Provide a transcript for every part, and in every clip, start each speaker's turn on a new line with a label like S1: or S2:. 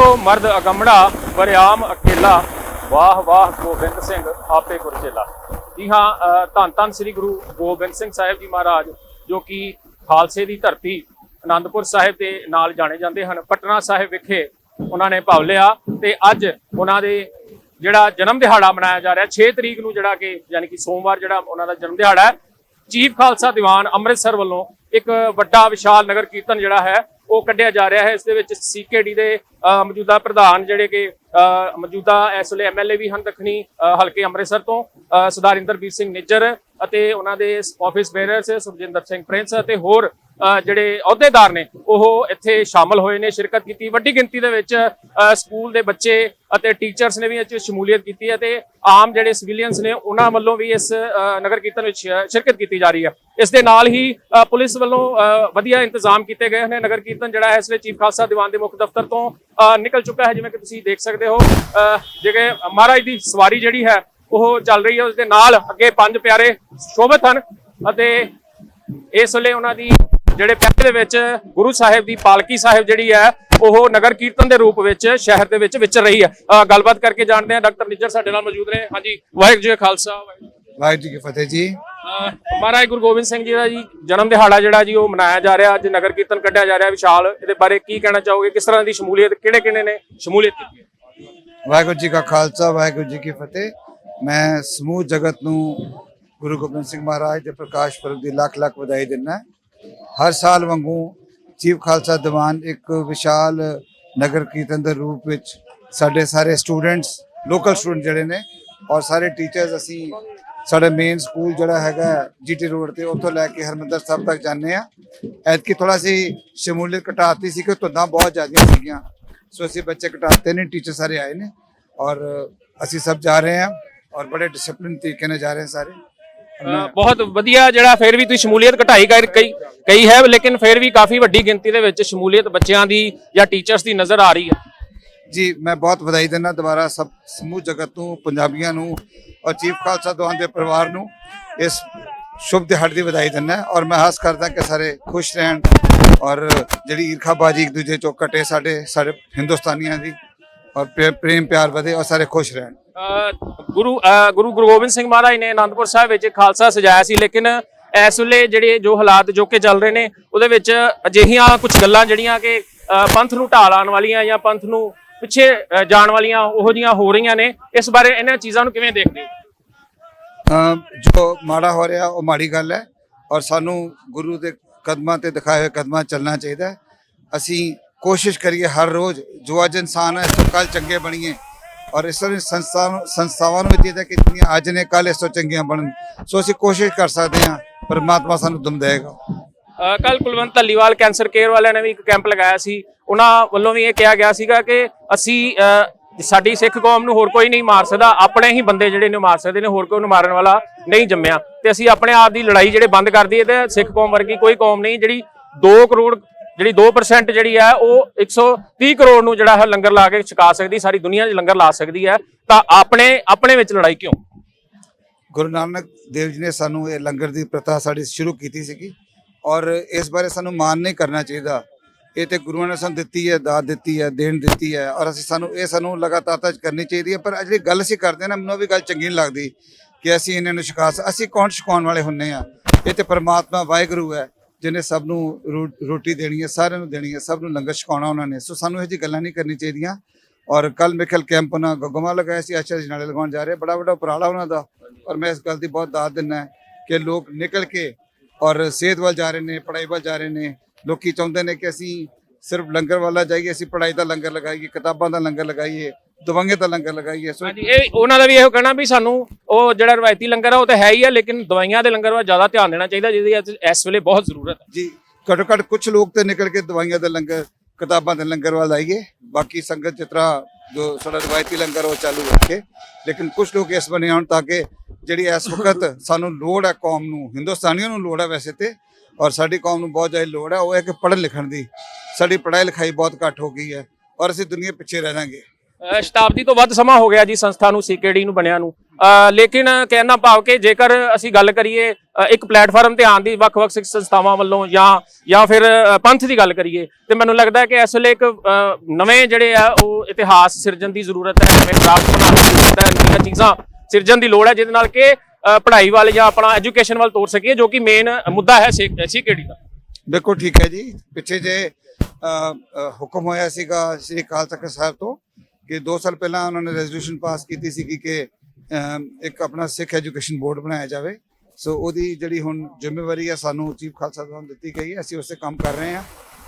S1: ਉਹ ਮਰਦ ਅਗੰਮੜਾ, ਵਰਿਆਮ ਅਕੇਲਾ। ਵਾਹ ਵਾਹ, ਗੋਬਿੰਦ ਸਿੰਘ, ਆਪੇ ਗੁਰਚੇਲਾ ਜੀ ਹਾਂ ਧੰਨ ਧੰਨ ਸ੍ਰੀ ਗੁਰੂ ਗੋਬਿੰਦ ਸਿੰਘ ਸਾਹਿਬ ਜੀ ਮਹਾਰਾਜ, ਜੋ ਕਿ ਖਾਲਸੇ ਦੀ ਧਰਤੀ ਆਨੰਦਪੁਰ ਸਾਹਿਬ ਦੇ ਨਾਲ ਜਾਣੇ ਜਾਂਦੇ ਹਨ। ਪਟਨਾ ਸਾਹਿਬ ਵਿਖੇ ਉਹਨਾਂ ਨੇ ਭਾਵ ਲਿਆ ਤੇ ਅੱਜ ਉਹਨਾਂ ਦੇ ਜਿਹੜਾ ਜਨਮ ਦਿਹਾੜਾ ਮਨਾਇਆ ਜਾ ਰਿਹਾ 6 ਤਰੀਕ ਨੂੰ ਜਿਹੜਾ ਕਿ ਯਾਨੀ ਕਿ ਸੋਮਵਾਰ ਜਿਹੜਾ ਉਹਨਾਂ ਦਾ ਜਨਮ ਦਿਹਾੜਾ ਹੈ, ਚੀਫ ਖਾਲਸਾ ਦੀਵਾਨ ਅੰਮ੍ਰਿਤਸਰ ਵੱਲੋਂ ਇੱਕ ਵੱਡਾ ਵਿਸ਼ਾਲ ਨਗਰ ਕੀਰਤਨ ਜਿਹੜਾ ਹੈ ਉਹ ਕੱਢਿਆ ਜਾ ਰਿਹਾ ਹੈ। ਇਸ ਦੇ ਵਿੱਚ ਸੀਕੇਡੀ ਦੇ ਮੌਜੂਦਾ ਪ੍ਰਧਾਨ ਜਿਹੜੇ ਕਿ ਮੌਜੂਦਾ ਇਸ ਵੇਲੇ ਐਮਐਲਏ ਵੀ ਹਨ ਦੱਖਣੀ ਹਲਕੇ ਅੰਮ੍ਰਿਤਸਰ ਤੋਂ ਅ, ਸਰਦਾਰ ਇੰਦਰਬੀਰ ਸਿੰਘ ਨਿੱਜਰ ਅਤੇ ਉਹਨਾਂ ਦੇ office bearers Sukhjinder Singh Prince ਅਤੇ ਹੋਰ ਜਿਹੜੇ ਅਹੁਦੇਦਾਰ ਨੇ, ਉਹ ਇੱਥੇ ਸ਼ਾਮਲ ਹੋਏ ਨੇ, ਸ਼ਿਰਕਤ ਕੀਤੀ। ਵੱਡੀ ਗਿਣਤੀ ਦੇ ਵਿੱਚ ਸਕੂਲ ਦੇ ਬੱਚੇ ਅਤੇ ਟੀਚਰਸ ਨੇ ਵੀ ਇਹ 'ਚ ਸ਼ਮੂਲੀਅਤ ਕੀਤੀ ਹੈ ਤੇ ਆਮ ਜਿਹੜੇ ਸਿਵਿਲੀਅਨਸ ਨੇ, ਉਹਨਾਂ ਵੱਲੋਂ ਵੀ ਇਸ ਨਗਰ ਕੀਰਤਨ ਵਿੱਚ ਸ਼ਿਰਕਤ ਕੀਤੀ ਜਾ ਰਹੀ ਹੈ। ਇਸ ਦੇ ਨਾਲ ਹੀ ਪੁਲਿਸ ਵੱਲੋਂ ਵਧੀਆ ਇੰਤਜ਼ਾਮ ਕੀਤੇ ਗਏ ਨੇ। ਨਗਰ ਕੀਰਤਨ ਜਿਹੜਾ ਹੈ, ਇਸ ਵੇਲੇ ਚੀਫ ਖਾਲਸਾ ਦੀਵਾਨ ਦੇ ਮੁੱਖ ਦਫ਼ਤਰ ਤੋਂ ਨਿਕਲ ਚੁੱਕਾ ਹੈ, ਜਿਵੇਂ ਕਿ ਤੁਸੀਂ ਦੇਖ ਸਕਦੇ ਹੋ। ਜਿਹੜੇ ਮਹਾਰਾਜ ਦੀ ਸਵਾਰੀ ਜਿਹੜੀ ਹੈ, ਉਹ ਚੱਲ ਰਹੀ ਹੈ। ਉਸ ਦੇ ਨਾਲ ਅੱਗੇ ਪੰਜ ਪਿਆਰੇ ਸ਼ੋਭਤ ਹਨ ਅਤੇ ਇਸ ਵੇਲੇ ਉਹਨਾਂ ਦੀ ਜਿਹੜੇ ਪਹਿਰੇ ਦੇ ਵਿੱਚ ਗੁਰੂ ਸਾਹਿਬ ਦੀ ਪਾਲਕੀ ਸਾਹਿਬ ਜਿਹੜੀ ਹੈ ਉਹ ਨਗਰ ਕੀਰਤਨ ਦੇ ਰੂਪ ਵਿੱਚ ਸ਼ਹਿਰ ਦੇ ਵਿੱਚ ਵਿਚਰ ਰਹੀ ਹੈ। ਗੱਲਬਾਤ ਕਰਕੇ ਜਾਣਦੇ ਹਾਂ। ਡਾਕਟਰ ਨਿੱਜਰ ਸਾਡੇ ਨਾਲ ਮੌਜੂਦ ਨੇ। ਹਾਂਜੀ ਵਾਹਿਗੁਰੂ ਜੀ ਖਾਲਸਾ ਵਾਹਿਗੁਰੂ
S2: ਜੀ ਕੀ ਫਤਿਹ। ਜੀ
S1: ਮਹਾਰਾਜ ਗੁਰੂ ਗੋਬਿੰਦ ਸਿੰਘ ਜੀ ਦਾ ਜੀ ਜਨਮ ਦਿਹਾੜਾ ਜਿਹੜਾ ਜੀ ਉਹ ਮਨਾਇਆ ਜਾ ਰਿਹਾ। ਅੱਜ ਨਗਰ ਕੀਰਤਨ ਕੱਢਿਆ ਜਾ ਰਿਹਾ ਵਿਸ਼ਾਲ। ਇਹਦੇ ਬਾਰੇ ਕੀ ਕਹਿਣਾ ਚਾਹੋਗੇ? ਕਿਸ ਤਰ੍ਹਾਂ ਦੀ ਸ਼ਮੂਲੀਅਤ ਕਿਹੜੇ ਕਿਹੜੇ ਨੇ ਸ਼ਮੂਲੀਅਤ ਕੀਤੀ ਹੈ?
S2: ਵਾਹਿਗੁਰੂ ਜੀ ਕਾ ਖਾਲਸਾ ਵਾਹਿਗੁਰੂ ਜੀ ਕੀ ਫਤਿਹ। ਮੈਂ ਸਮੂਹ ਜਗਤ ਨੂੰ ਗੁਰੂ ਗੋਬਿੰਦ ਸਿੰਘ ਮਹਾਰਾਜ ਦੇ ਪ੍ਰਕਾਸ਼ ਪੁਰਬ ਦੀ ਲੱਖ ਲੱਖ ਵਧਾਈ ਦਿੰਦਾ। ਹਰ ਸਾਲ ਵਾਂਗੂ ਚੀਫ ਖਾਲਸਾ ਦੀਵਾਨ ਇੱਕ ਵਿਸ਼ਾਲ ਨਗਰ ਕੀਰਤਨ ਦੇ ਰੂਪ ਵਿੱਚ ਸਾਡੇ ਸਾਰੇ ਸਟੂਡੈਂਟਸ, ਲੋਕਲ ਸਟੂਡੈਂਟ ਜਿਹੜੇ ਨੇ ਔਰ ਸਾਰੇ ਟੀਚਰਸ ਅਸੀਂ ਸਾਡਾ ਮੇਨ ਸਕੂਲ ਜਿਹੜਾ ਹੈਗਾ ਜੀਟੀ ਰੋਡ ਤੇ ਉੱਥੋਂ ਲੈ ਕੇ ਹਰਮੰਦਰ ਸਾਹਿਬ ਤੱਕ ਜਾਂਦੇ ਆ ਐਤਕੀ ਥੋੜਾ ਸੀ ਸ਼ਮੂਲੀਅਤ ਘਟਾਤੀ ਸੀ ਕਿ ਧੁੰਦਾਂ ਬਹੁਤ ਜ਼ਿਆਦੀਆਂ ਸੀਗੀਆਂ। ਸੋ ਅਸੀਂ ਬੱਚੇ ਘਟਾਤੇ ਨੇ ਟੀਚਰ ਸਾਰੇ ਆਏ ਨੇ ਔਰ ਅਸੀਂ ਸਭ ਜਾ ਰਹੇ ਹਾਂ ਔਰ ਬੜੇ ਡਿਸਪਲਿਨ ਤਰੀਕੇ ਨਾਲ ਜਾ ਰਹੇ ਹਾਂ ਸਾਰੇ।
S1: ਬਹੁਤ ਵਧੀਆ ਜਿਹੜਾ ਫਿਰ ਵੀ ਤੁਸੀਂ ਸ਼ਮੂਲੀਅਤ ਘਟਾਈ ਕਰ ਕਈ ਕਈ ਹੈ, ਲੇਕਿਨ ਫਿਰ ਵੀ ਕਾਫੀ ਵੱਡੀ ਗਿਣਤੀ ਦੇ ਵਿੱਚ ਸ਼ਮੂਲੀਅਤ ਬੱਚਿਆਂ ਦੀ ਜਾਂ ਟੀਚਰਸ ਦੀ ਨਜ਼ਰ ਆ ਰਹੀ ਹੈ।
S2: ਜੀ, ਮੈਂ ਬਹੁਤ ਵਧਾਈ ਦਿੰਦਾ ਦੁਬਾਰਾ ਸਭ ਸਮੂਹ ਜਗਤ ਨੂੰ, ਪੰਜਾਬੀਆਂ ਨੂੰ ਔਰ ਚੀਫ ਖਾਲਸਾ ਦੀਵਾਨ ਦੇ ਪਰਿਵਾਰ ਨੂੰ ਇਸ ਸ਼ੁਭ ਦਿਹਾੜੇ ਦੀ ਵਧਾਈ ਦਿੰਦਾ ਔਰ ਮੈਂ ਆਸ ਕਰਦਾ ਕਿ ਸਾਰੇ ਖੁਸ਼ ਰਹਿਣ ਔਰ ਜਿਹੜੀ ਈਰਖਾਬਾਜੀ ਇੱਕ ਦੂਜੇ ਚੋਂ ਕਟੇ ਸਾਡੇ ਸਾਡੇ ਹਿੰਦੁਸਤਾਨੀਆਂ ਦੀ ਔਰ ਪ੍ਰੇਮ ਪਿਆਰ ਵਧੇ ਔਰ ਸਾਰੇ ਖੁਸ਼ ਰਹਿਣ।
S1: ਗੁਰੂ ਅ, ਗੁਰੂ ਗੁਰੂ ਗੋਬਿੰਦ ਸਿੰਘ ਮਹਾਰਾਜ ਨੇ ਆਨੰਦਪੁਰ ਸਾਹਿਬ ਵਿੱਚ ਖਾਲਸਾ ਸਜਾਇਆ ਸੀ ਲੇਕਿਨ ਇਸ ਵੇਲੇ ਜਿਹੜੇ ਜੋ ਹਾਲਾਤ ਜੋ ਕਿ ਚੱਲ ਰਹੇ ਨੇ ਉਹਦੇ ਵਿੱਚ ਅਜਿਹੀਆਂ ਕੁਝ ਗੱਲਾਂ ਜਿਹੜੀਆਂ ਕਿ ਪੰਥ ਨੂੰ ਢਾਲ ਆਉਣ ਵਾਲੀਆਂ ਜਾਂ ਪੰਥ ਨੂੰ ਪਿੱਛੇ ਜਾਣ ਵਾਲੀਆਂ ਉਹੋ ਜੀਆਂ ਹੋ ਰਹੀਆਂ ਨੇ ਇਸ ਬਾਰੇ ਇਹਨਾਂ ਚੀਜ਼ਾਂ ਨੂੰ ਕਿਵੇਂ ਦੇਖਦੇ ਹੋ?
S2: ਜੋ ਮਾੜਾ ਹੋ ਰਿਹਾ ਉਹ ਮਾੜੀ ਗੱਲ ਹੈ ਔਰ ਸਾਨੂੰ ਗੁਰੂ ਦੇ ਕਦਮਾਂ ਤੇ ਦਿਖਾਏ ਹੋਏ ਕਦਮਾਂ ਚੱਲਣਾ ਚਾਹੀਦਾ ਅਸੀਂ ਕੋਸ਼ਿਸ਼ ਕਰੀਏ ਹਰ ਰੋਜ਼ ਜੋ ਅੱਜ ਇਨਸਾਨ ਹੈ ਸੋ ਕੱਲ ਚੰਗੇ ਬਣੀਏ। ਔਰ ਇਸ ਤਰ੍ਹਾਂ ਸੰਸਥਾ ਸੰਸਥਾਵਾਂ ਨੂੰ ਵੀ ਕਿ ਜਿੰਨੀਆਂ ਅੱਜ ਨੇ ਕੱਲ ਇਸ ਤੋਂ ਚੰਗੀਆਂ ਬਣਨ। ਸੋ ਅਸੀਂ ਕੋਸ਼ਿਸ਼ ਕਰ ਸਕਦੇ ਹਾਂ, ਪਰਮਾਤਮਾ ਸਾਨੂੰ ਦਮ ਦੇਗਾ
S1: ਕੱਲ ਕੁਲਵੰਤ ਧੱਲੀਵਾਲ ਕੈਂਸਰ ਕੇਅਰ ਵਾਲਿਆਂ ਨੇ ਵੀ ਇੱਕ ਕੈਂਪ ਲਗਾਇਆ ਸੀ। ਉਹਨਾਂ ਵੱਲੋਂ ਵੀ ਇਹ ਕਿਹਾ ਗਿਆ ਸੀਗਾ ਕਿ ਅਸੀਂ ਸਾਡੀ ਸਿੱਖ ਕੌਮ ਨੂੰ ਹੋਰ ਕੋਈ ਨਹੀਂ ਮਾਰ ਸਕਦਾ। ਆਪਣੇ ਹੀ ਬੰਦੇ ਜਿਹੜੇ ਨੇ ਮਾਰ ਸਕਦੇ ਨੇ, ਹੋਰ ਕੋਈ ਉਹਨੂੰ ਮਾਰਨ ਵਾਲਾ ਨਹੀਂ ਜੰਮਿਆ। ਤੇ ਅਸੀਂ ਆਪਣੇ ਆਪ ਦੀ ਲੜਾਈ ਜਿਹੜੇ ਬੰਦ ਕਰ ਦਈਏ ਤੇ ਸਿੱਖ ਕੌਮ ਵਰਗੀ ਕੋਈ ਕੌਮ ਨਹੀਂ ਜਿਹੜੀ 2 ਕਰੋੜ ਜਿਹੜੀ 2% ਜਿਹੜੀ ਹੈ ਉਹ 130 ਕਰੋੜ ਨੂੰ ਜਿਹੜਾ ਹੈ ਲੰਗਰ ਲਾ ਕੇ ਛਕਾ ਸਕਦੀ, ਸਾਰੀ ਦੁਨੀਆ 'ਚ ਲੰਗਰ ਲਾ ਸਕਦੀ ਹੈ। ਤਾਂ ਆਪਣੇ ਆਪਣੇ ਵਿੱਚ ਲੜਾਈ ਕਿਉਂ?
S2: ਗੁਰੂ ਨਾਨਕ ਦੇਵ ਜੀ ਨੇ ਸਾਨੂੰ ਇਹ ਲੰਗਰ ਦੀ ਪ੍ਰਥਾ ਸਾਡੀ ਸ਼ੁਰੂ ਕੀਤੀ ਸੀਗੀ ਔਰ ਇਸ ਬਾਰੇ ਸਾਨੂੰ ਮਾਨ ਨਹੀਂ ਕਰਨਾ ਚਾਹੀਦਾ। ਇਹ ਤੇ ਗੁਰੂਆਂ ਨੇ ਸਾਨੂੰ ਦਿੱਤੀ ਹੈ, ਦਾਤ ਦਿੱਤੀ ਹੈ, ਦੇਣ ਦਿੱਤੀ ਹੈ ਔਰ ਅਸੀਂ ਸਾਨੂੰ, ਇਹ ਸਾਨੂੰ ਲਗਾਤਾਰ ਤਾਂ ਕਰਨੀ ਚਾਹੀਦੀ ਹੈ, ਪਰ ਜਿਹੜੀ ਗੱਲ ਅਸੀਂ ਕਰਦੇ ਹਾਂ ਨਾ, ਮੈਨੂੰ ਉਹ ਵੀ ਗੱਲ ਚੰਗੀ ਨਹੀਂ ਲੱਗਦੀ ਕਿ ਅਸੀਂ ਇਹਨਾਂ ਨੂੰ ਛਕਾ ਅਸੀਂ ਕੌਣ ਛਕਾਉਣ ਵਾਲੇ ਹੁੰਨੇ ਆ। ਇਹ ਤੇ ਪਰਮਾਤਮਾ ਵਾਹਿਗੁਰੂ ਹੈ। ਜਿਹਨੇ ਸਭ ਨੂੰ ਰੋ- ਰੋਟੀ ਦੇਣੀ ਹੈ, ਸਾਰਿਆਂ ਨੂੰ ਦੇਣੀ ਹੈ, ਸਭ ਨੂੰ ਲੰਗਰ ਛਕਾਉਣਾ ਉਹਨਾਂ ਨੇ। ਸੋ ਸਾਨੂੰ ਇਹ ਜੀ ਗੱਲਾਂ ਨਹੀਂ ਕਰਨੀ ਚਾਹੀਦੀਆਂ। ਔਰ ਕੱਲ ਮੇਖਲ ਕੈਂਪ ਉਹਨਾਂ ਗਗਮਾ ਲਗਾਇਆ ਸੀ ਅੱਛਾ ਨਾਲੇ ਲਗਾਉਣ ਜਾ ਰਹੇ। ਬੜਾ ਵੱਡਾ ਉਪਰਾਲਾ ਉਹਨਾਂ ਦਾ। ਔਰ ਮੈਂ ਇਸ ਗੱਲ ਦੀ ਬਹੁਤ ਦਾਤ ਦਿੰਦਾ ਕਿ ਲੋਕ ਨਿਕਲ ਕੇ ਔਰ ਸਿਹਤ ਵੱਲ ਜਾ ਰਹੇ ਨੇ, ਪੜ੍ਹਾਈ ਵੱਲ ਜਾ ਰਹੇ ਨੇ। ਲੋਕੀ ਚਾਹੁੰਦੇ ਨੇ ਕਿ ਅਸੀਂ ਸਿਰਫ ਲੰਗਰ ਵਾਲਾ ਜਾਈਏ, ਅਸੀਂ ਪੜ੍ਹਾਈ ਦਾ ਲੰਗਰ ਲਗਾਈਏ, ਕਿਤਾਬਾਂ ਦਾ ਲੰਗਰ ਲਗਾਈਏ। ਦਵਾਈਆਂ ਦਾ ਲੰਗਰ ਲਗਾਈਏ ਸੋ
S1: ਹਾਂਜੀ ਇਹ ਉਹਨਾਂ ਦਾ ਵੀ ਇਹੋ ਕਹਿਣਾ ਵੀ ਸਾਨੂੰ ਉਹ ਜਿਹੜਾ ਰਵਾਇਤੀ ਲੰਗਰ ਆ ਉਹ ਤਾਂ ਹੈ ਹੀ ਆ ਲੇਕਿਨ ਦਵਾਈਆਂ ਦੇ ਲੰਗਰ ਵੱਲ ਜ਼ਿਆਦਾ ਧਿਆਨ ਦੇਣਾ ਚਾਹੀਦਾ ਜਿਹਦੀ ਅੱਜ- ਇਸ ਵੇਲੇ ਬਹੁਤ ਜ਼ਰੂਰਤ ਹੈ।
S2: ਜੀ ਘੱਟੋ ਘੱਟ ਕੁਝ ਲੋਕ ਤੇ ਨਿਕਲ ਕੇ ਦਵਾਈਆਂ ਦਾ ਲੰਗਰ ਕਿਤਾਬਾਂ ਦੇ ਲੰਗਰ ਵੱਲ ਆਈਏ। ਬਾਕੀ ਸੰਗਤ ਜਿਸ ਤਰ੍ਹਾਂ ਜੋ ਸਾਡਾ ਰਵਾਇਤੀ ਲੰਗਰ ਉਹ ਚਾਲੂ ਰੱਖੇ ਲੇਕਿਨ ਕੁਝ ਲੋਕ ਇਸ ਬਣੇ ਆਉਣ ਤਾਂ ਕਿ ਜਿਹੜੀ ਇਸ ਵਕਤ ਸਾਨੂੰ ਲੋੜ ਹੈ ਕੌਮ ਨੂੰ ਹਿੰਦੁਸਤਾਨੀਆਂ ਨੂੰ ਲੋੜ ਹੈ ਵੈਸੇ ਤੇ ਔਰ ਸਾਡੀ ਕੌਮ ਨੂੰ ਬਹੁਤ ਜ਼ਿਆਦਾ ਲੋੜ ਹੈ ਉਹ ਹੈ ਕਿ ਪੜ੍ਹਨ ਲਿਖਣ ਦੀ। ਸਾਡੀ ਪੜ੍ਹਾਈ ਲਿਖਾਈ ਬਹੁਤ ਘੱਟ ਹੋ ਗਈ ਹੈ ਔਰ ਅਸੀਂ ਦੁਨੀਆ ਪਿੱਛੇ ਰਹਿ ਜਾਾਂਗੇ।
S1: ਸ਼ਤਾਬਦੀ ਤੋਂ ਵੱਧ ਸਮਾਂ ਹੋ ਗਿਆ ਜੀ ਸੰਸਥਾ ਨੂੰ, ਸੀਕੇਡੀ ਨੂੰ, ਬਣਿਆ ਨੂੰ। ਲੇਕਿਨ ਕਹਿਣਾ ਭਾਵ ਕਿ ਜੇਕਰ ਅਸੀਂ ਗੱਲ ਕਰੀਏ ਇੱਕ ਪਲੇਟਫਾਰਮ ਤੇ ਆਉਣ ਦੀ ਵੱਖ-ਵੱਖ ਸਿੱਖ ਸੰਸਥਾਵਾਂ ਵੱਲੋਂ ਜਾਂ ਜਾਂ ਫਿਰ ਪੰਥ ਦੀ ਗੱਲ ਕਰੀਏ, ਤੇ ਮੈਨੂੰ ਲੱਗਦਾ ਕਿ ਇਸ ਵੇਲੇ ਇੱਕ ਨਵੇਂ ਜਿਹੜੇ ਆ, ਉਹ ਇਤਿਹਾਸ ਸਿਰਜਣ ਦੀ ਜ਼ਰੂਰਤ ਹੈ, ਨਵੇਂ ਕਰਾਫਟ ਬਣਾਉਣ ਦੀ ਜ਼ਰੂਰਤ ਹੈ, ਨਵੀਆਂ ਚੀਜ਼ਾਂ ਸਿਰਜਣ ਦੀ ਲੋੜ ਹੈ, ਜਿਹਦੇ ਨਾਲ ਕਿ ਪੜ੍ਹਾਈ ਵੱਲ ਜਾਂ ਆਪਣਾ ਐਜੂਕੇਸ਼ਨ ਵੱਲ ਤੋਰ ਸਕੀਏ, ਜੋ ਕਿ ਮੇਨ ਮੁੱਦਾ ਹੈ ਸੀਕੇਡੀ ਦਾ।
S2: ਬਿਲਕੁਲ ਠੀਕ ਹੈ ਜੀ। ਪਿੱਛੇ ਜੇ ਹੁਕਮ ਹੋਇਆ ਸੀਗਾ ਸ੍ਰੀ ਅਕਾਲ ਤਖਤ ਸਾਹਿਬ ਤੋਂ ਕਿ 2 ਸਾਲ ਪਹਿਲਾਂ ਉਹਨਾਂ ਨੇ ਰੈਜ਼ੋਲੂਸ਼ਨ ਪਾਸ ਕੀਤੀ ਸੀ ਕਿ ਇੱਕ ਆਪਣਾ ਸਿੱਖ ਐਜੂਕੇਸ਼ਨ ਬੋਰਡ ਬਣਾਇਆ ਜਾਵੇ। ਸੋ ਉਹਦੀ ਜਿਹੜੀ ਹੁਣ ਜ਼ਿੰਮੇਵਾਰੀ ਹੈ ਸਾਨੂੰ ਚੀਫ ਖਾਲਸਾ ਸਾਹਿਬ ਦਿੱਤੀ ਗਈ ਹੈ। ਅਸੀਂ ਉਸ ਤੇ ਕੰਮ ਕਰ ਰਹੇ ਹਾਂ।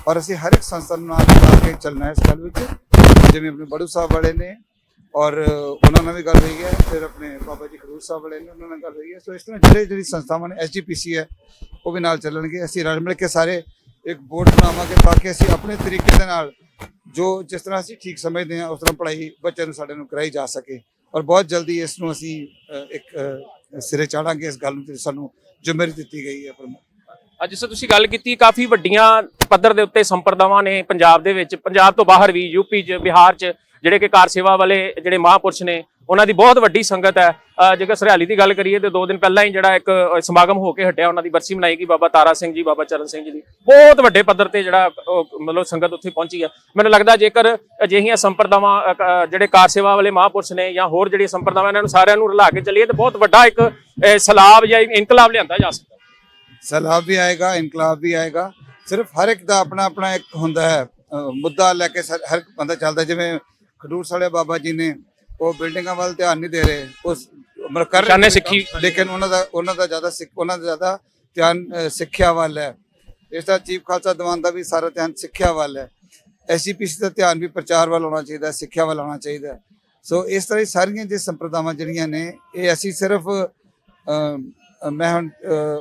S2: ਔਰ ਅਸੀਂ ਹਰ ਇੱਕ ਸੰਸਥਾ ਨੂੰ ਨਾਲ ਲਾ ਕੇ ਚੱਲਣਾ ਹੈ ਇਸ ਗੱਲ ਵਿੱਚ। ਜਿਵੇਂ ਆਪਣੇ ਬੜੂ ਸਾਹਿਬ ਵਾਲੇ ਨੇ ਔਰ ਉਹਨਾਂ ਨਾਲ ਵੀ ਗੱਲ ਹੋਈ ਹੈ। ਫਿਰ ਆਪਣੇ ਬਾਬਾ ਜੀ ਖਡੂਰ ਸਾਹਿਬ ਵਾਲੇ ਨੇ ਉਹਨਾਂ ਨਾਲ ਗੱਲ ਹੋਈ ਹੈ। ਸੋ ਇਸ ਤਰ੍ਹਾਂ ਜਿਹੜੇ, ਜਿਹੜੀ ਸੰਸਥਾਵਾਂ ਨੇ ਐਸਜੀਪੀਸੀ ਹੈ, ਉਹ ਵੀ ਨਾਲ ਚੱਲਣਗੇ। ਅਸੀਂ ਰਲ ਮਿਲ ਕੇ ਸਾਰੇ ਇੱਕ ਬੋਰਡ ਬਣਾਵਾਂਗੇ, ਤਾਂ ਕਿ ਅਸੀਂ ਆਪਣੇ ਤਰੀਕੇ ਦੇ ਨਾਲ ਜੋ ਜਿਸ ਤਰ੍ਹਾਂ ਅਸੀਂ ਠੀਕ ਸਮਝਦੇ ਹਾਂ, ਉਸ ਤਰ੍ਹਾਂ ਪੜ੍ਹਾਈ ਬੱਚਿਆਂ ਨੂੰ ਸਾਡੇ ਨੂੰ ਕਰਾਈ ਜਾ ਸਕੇ ਔਰ ਬਹੁਤ ਜਲਦੀ ਇਸ ਨੂੰ ਅਸੀਂ ਇੱਕ ਸਿਰੇ ਚਾੜਾਂਗੇ ਇਸ ਗੱਲ ਨੂੰ ਤੇ ਸਾਨੂੰ ਜ਼ਿੰਮੇਵਾਰੀ ਦਿੱਤੀ ਗਈ ਹੈ ਪਰ
S1: ਅੱਜ ਸਰ ਤੁਸੀਂ ਗੱਲ ਕੀਤੀ, ਕਾਫੀ ਵੱਡੀਆਂ ਪੱਧਰ ਦੇ ਉੱਤੇ ਸੰਪਰਦਾਵਾਂ ਨੇ ਪੰਜਾਬ ਦੇ ਵਿੱਚ। ਪੰਜਾਬ ਤੋਂ ਬਾਹਰ ਵੀ ਯੂਪੀ 'ਚ, ਬਿਹਾਰ 'ਚ, ਜਿਹੜੇ ਕਿ ਕਾਰ ਸੇਵਾ ਵਾਲੇ, ਜਿਹੜੇ ਮਹਾਂਪੁਰਸ਼ ਨੇ ਉਹਨਾਂ ਦੀ ਬਹੁਤ ਵੱਡੀ ਸੰਗਤ ਹੈ। ਜੇਕਰ ਸਰਹਾਲੀ ਦੀ ਗੱਲ ਕਰੀਏ ਤੇ ਦੋ ਦਿਨ ਪਹਿਲਾਂ ਹੀ ਜਿਹੜਾ ਇੱਕ ਸਮਾਗਮ ਹੋ ਕੇ ਹਟਿਆ ਉਹਨਾਂ ਦੀ ਬਰਸੀ ਮਨਾਈ ਗਈ ਬਾਬਾ ਤਾਰਾ ਸਿੰਘ ਜੀ ਬਾਬਾ ਚਰਨ ਸਿੰਘ ਜੀ ਦੀ। ਬਹੁਤ ਵੱਡੇ ਪੱਧਰ ਤੇ ਜਿਹੜਾ ਉਹ ਮਤਲਬ ਸੰਗਤ ਉੱਥੇ ਪਹੁੰਚੀ ਹੈ ਮੈਨੂੰ ਲੱਗਦਾ ਜੇਕਰ ਅਜਿਹੀਆਂ ਸੰਪਰਦਾਵਾਂ ਜਿਹੜੇ ਕਾਰ ਸੇਵਾ ਵਾਲੇ ਮਹਾਂਪੁਰਸ਼ ਨੇ ਜਾਂ ਹੋਰ ਜਿਹੜੀਆਂ ਸੰਪਰਦਾਵਾਂ ਇਹਨਾਂ ਨੂੰ ਸਾਰਿਆਂ ਨੂੰ ਰਲਾ ਕੇ ਚੱਲੀਏ ਤੇ ਬਹੁਤ ਵੱਡਾ ਇੱਕ ਅਹ, ਸਲਾਬ ਜਾਂ ਇਨਕਲਾਬ ਲਿਆਂਦਾ ਜਾ ਸਕਦਾ।
S2: ਸਲਾਬ ਵੀ ਆਏਗਾ ਇਨਕਲਾਬ ਵੀ ਆਏਗਾ। ਸਿਰਫ ਹਰ ਇੱਕ ਦਾ ਆਪਣਾ ਆਪਣਾ ਇੱਕ ਹੁੰਦਾ ਹੈ। ਮੁੱਦਾ ਲੈ ਕੇ ਹਰ ਬੰਦਾ ਚੱਲਦਾ ਜਿਵੇਂ ਖਡੂਰ ਸਾਲੇ ਬਾਬਾ ਜੀ ਨੇ ਉਹ ਬਿਲਡਿੰਗਾਂ ਵੱਲ ਧਿਆਨ ਨਹੀਂ ਦੇ ਰਹੇ ਉਸ ਮਤਲਬ ਕਰ ਰਹੇ ਨੇ
S1: ਸਿੱਖੀ।
S2: ਲੇਕਿਨ ਉਹਨਾਂ ਦਾ ਉਹਨਾਂ ਦਾ ਜ਼ਿਆਦਾ ਸਿੱਖ ਉਹਨਾਂ ਦਾ ਜ਼ਿਆਦਾ ਧਿਆਨ ਸਿੱਖਿਆ ਵੱਲ ਹੈ ਇਸ ਦਾ ਚੀਫ ਖਾਲਸਾ ਦੀਵਾਨ ਦਾ ਵੀ ਸਾਰਾ ਧਿਆਨ ਸਿੱਖਿਆ ਵੱਲ ਹੈ ਐਸਜੀਪੀਸੀ ਦਾ ਧਿਆਨ ਵੀ ਪ੍ਰਚਾਰ ਵੱਲ ਹੋਣਾ ਚਾਹੀਦਾ ਸਿੱਖਿਆ ਵੱਲ ਹੋਣਾ ਚਾਹੀਦਾ। ਸੋ ਇਸ ਤਰ੍ਹਾਂ ਹੀ ਸਾਰੀਆਂ ਜੇ ਸੰਪਰਦਾਵਾਂ ਜਿਹੜੀਆਂ ਨੇ ਇਹ ਅਸੀਂ ਸਿਰਫ ਮੈਂ ਹੁਣ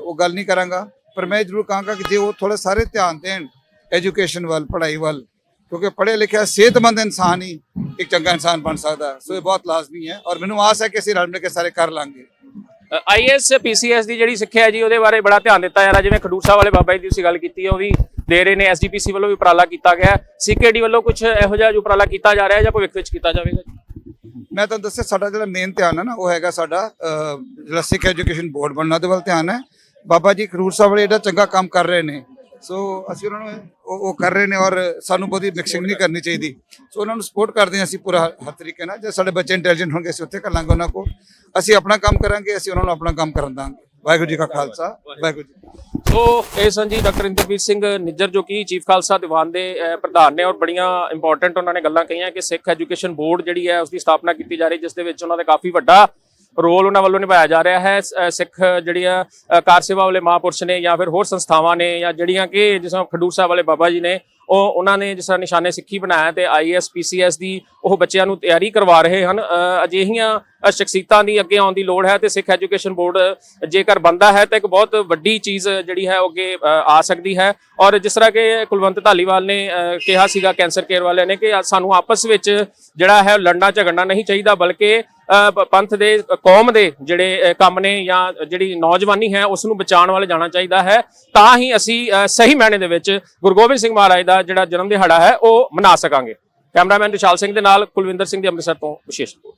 S2: ਉਹ ਗੱਲ ਨਹੀਂ ਕਰਾਂਗਾ ਪਰ ਮੈਂ ਜ਼ਰੂਰ ਕਹਾਂਗਾ ਕਿ ਜੇ ਉਹ ਥੋੜਾ ਸਾਰੇ ਧਿਆਨ ਦੇਣ ਐਜੂਕੇਸ਼ਨ ਵੱਲ ਪੜ੍ਹਾਈ ਵੱਲ ਕਿਉਂਕਿ ਪੜ੍ਹੇ ਲਿਖਿਆ ਸਿਹਤਮੰਦ ਇਨਸਾਨ ਹੀ ਇੱਕ ਚੰਗਾ ਇਨਸਾਨ ਬਣ ਸਕਦਾ। ਸੋ ਇਹ ਬਹੁਤ ਲਾਜ਼ਮੀ ਹੈ ਔਰ ਮੈਨੂੰ ਆਸ ਹੈ ਕਿ ਅਸੀਂ ਰਲ ਮਿਲ ਕੇ ਸਾਰੇ ਕਰ ਲਾਂਗੇ
S1: ਆਈਐਸ ਪੀਸੀਐਸ ਦੀ ਜਿਹੜੀ ਸਿੱਖਿਆ ਹੈ ਜੀ ਉਹਦੇ ਬਾਰੇ ਬੜਾ ਧਿਆਨ ਦਿੱਤਾ ਜਾ ਰਿਹਾ ਜਿਵੇਂ ਖਡੂਰ ਸਾਹਿਬ ਵਾਲੇ ਬਾਬਾ ਜੀ ਦੀ ਤੁਸੀਂ ਗੱਲ ਕੀਤੀ ਉਹ ਵੀ ਦੇ ਰਹੇ ਨੇ ਐਸਜੀਪੀਸੀ ਵੱਲੋਂ ਵੀ ਉਪਰਾਲਾ ਕੀਤਾ ਗਿਆ ਸੀਕੇਡੀ ਵੱਲੋਂ ਕੁਝ ਇਹੋ ਜਿਹਾ ਜੋ ਉਪਰਾਲਾ ਕੀਤਾ ਜਾ ਰਿਹਾ ਜਾਂ ਭਵਿੱਖ ਵਿੱਚ ਕੀਤਾ ਜਾਵੇਗਾ?
S2: ਮੈਂ ਤੁਹਾਨੂੰ ਦੱਸਿਆ ਸਾਡਾ ਜਿਹੜਾ ਮੇਨ ਧਿਆਨ ਹੈ ਨਾ ਉਹ ਹੈਗਾ ਸਾਡਾ ਜਿਹੜਾ ਸਿੱਖ ਐਜੂਕੇਸ਼ਨ ਬੋਰਡ ਬਣਨਾ ਦੇ ਵੱਲ ਧਿਆਨ ਹੈ ਬਾਬਾ ਜੀ ਖਰੂਰ ਸਾਹਿਬ ਵਾਲੇ ਇਹਦਾ ਚੰਗਾ ਕੰਮ ਕਰ ਰਹੇ ਨੇ ਸੋ ਅਸੀਂ ਉਹਨਾਂ ਨੂੰ ਉਹ ਉਹ ਕਰ ਰਹੇ ਨੇ ਔਰ ਸਾਨੂੰ ਬਹੁਤੀ ਮਿਕਸਿੰਗ ਨਹੀਂ ਕਰਨੀ ਚਾਹੀਦੀ। ਸੋ ਉਹਨਾਂ ਨੂੰ ਸਪੋਰਟ ਕਰਦੇ ਹਾਂ ਅਸੀਂ ਪੂਰਾ ਹਰ- ਤਰੀਕੇ ਨਾਲ। ਜੇ ਸਾਡੇ ਬੱਚੇ ਇੰਟੈਲੀਜੈਂਟ ਹੋਣਗੇ, ਅਸੀਂ ਉੱਥੇ ਕਰ ਲਾਂਗੇ ਉਹਨਾਂ ਕੋਲ। ਅਸੀਂ ਆਪਣਾ ਕੰਮ ਕਰਾਂਗੇ, ਅਸੀਂ ਉਹਨਾਂ ਨੂੰ ਆਪਣਾ ਕੰਮ ਕਰਨ ਦਾਂਗੇ। ਵਾਹਿਗੁਰੂ ਜੀ ਕਾ ਖਾਲਸਾ, ਵਾਹਿਗੁਰੂ ਜੀ
S1: ਸੋ ਇਹ ਸਨ ਜੀ ਡਾਕਟਰ ਇੰਦਰਵੀਰ ਸਿੰਘ ਨਿੱਜਰ, ਜੋ ਕਿ ਚੀਫ ਖਾਲਸਾ ਦੀਵਾਨ ਦੇ ਪ੍ਰਧਾਨ ਨੇ ਔਰ ਬੜੀਆਂ ਇੰਪੋਰਟੈਂਟ ਉਹਨਾਂ ਨੇ ਗੱਲਾਂ ਕਹੀਆਂ ਕਿ ਸਿੱਖ ਐਜੂਕੇਸ਼ਨ ਬੋਰਡ ਜਿਹੜੀ ਹੈ ਉਸ ਦੀ ਸਥਾਪਨਾ ਕੀਤੀ ਜਾ ਰਹੀ, ਜਿਸ ਦੇ ਵਿੱਚ ਉਹਨਾਂ ਦਾ ਕਾਫੀ ਵੱਡਾ ਰੋਲ ਉਹਨਾਂ ਵੱਲੋਂ ਨਿਭਾਇਆ ਜਾ ਰਿਹਾ ਹੈ ਸਿੱਖ ਜਿਹੜੀਆਂ ਕਾਰ ਸੇਵਾ ਵਾਲੇ ਮਹਾਂਪੁਰਸ਼ ਨੇ ਜਾਂ ਫਿਰ ਹੋਰ ਸੰਸਥਾਵਾਂ ਨੇ ਜਾਂ ਜਿਹੜੀਆਂ ਕਿ ਜਿਸ ਤਰ੍ਹਾਂ ਖਡੂਰ ਸਾਹਿਬ ਵਾਲੇ ਬਾਬਾ ਜੀ ਨੇ, ਉਹ ਉਹਨਾਂ ਨੇ ਜਿਸ ਤਰ੍ਹਾਂ ਨਿਸ਼ਾਨੇ ਸਿੱਖੀ ਬਣਾਇਆ ਤੇ ਆਈਐਸ ਪੀਸੀਐਸ ਦੀ ਉਹ ਬੱਚਿਆਂ ਨੂੰ ਤਿਆਰੀ ਕਰਵਾ ਰਹੇ ਹਨ। ਅਜਿਹੀਆਂ ਸ਼ਖਸੀਅਤਾਂ ਦੀ ਅੱਗੇ ਆਉਣ ਦੀ ਲੋੜ ਹੈ ਤੇ ਸਿੱਖ ਐਜੂਕੇਸ਼ਨ ਬੋਰਡ ਜੇਕਰ ਬੰਦਾ ਹੈ ਤਾਂ ਇੱਕ ਬਹੁਤ ਵੱਡੀ ਚੀਜ਼ ਜਿਹੜੀ ਹੈ ਉਹ ਅੱਗੇ ਆ ਸਕਦੀ ਹੈ। ਔਰ ਜਿਸ ਤਰ੍ਹਾਂ ਕਿ ਕੁਲਵੰਤ ਧਾਲੀਵਾਲ ਨੇ ਕਿਹਾ ਸੀਗਾ ਕੈਂਸਰ ਕੇਅਰ ਵਾਲਿਆਂ ਨੇ ਕਿ ਸਾਨੂੰ ਆਪਸ ਵਿੱਚ ਜਿਹੜਾ ਹੈ ਲੜਨਾ ਝਗੜਨਾ ਨਹੀਂ ਚਾਹੀਦਾ, ਬਲਕਿ ਪੰਥ ਦੇ, ਕੌਮ ਦੇ ਜਿਹੜੇ ਕੰਮ ਨੇ ਜਾਂ ਜਿਹੜੀ ਨੌਜਵਾਨੀ ਹੈ, ਉਸ ਨੂੰ ਬਚਾਉਣ ਵਾਲੇ ਜਾਣਾ ਚਾਹੀਦਾ ਹੈ। ਤਾਂ ਹੀ ਅਸੀਂ ਸਹੀ ਮਾਇਨੇ ਦੇ ਵਿੱਚ ਗੁਰੂ ਗੋਬਿੰਦ ਸਿੰਘ ਮਹਾਰਾਜ ਦਾ ਜਿਹੜਾ ਜਨਮ ਦਿਹਾੜਾ ਹੈ, ਉਹ ਮਨਾ ਸਕਾਂਗੇ। ਕੈਮਰਾਮੈਨ ਵਿਸ਼ਾਲ ਸਿੰਘ ਦੇ ਨਾਲ ਕੁਲਵਿੰਦਰ ਸਿੰਘ ਦੀ ਅੰਮ੍ਰਿਤਸਰ ਤੋਂ ਵਿਸ਼ੇਸ਼ ਰਿਪੋਰਟ।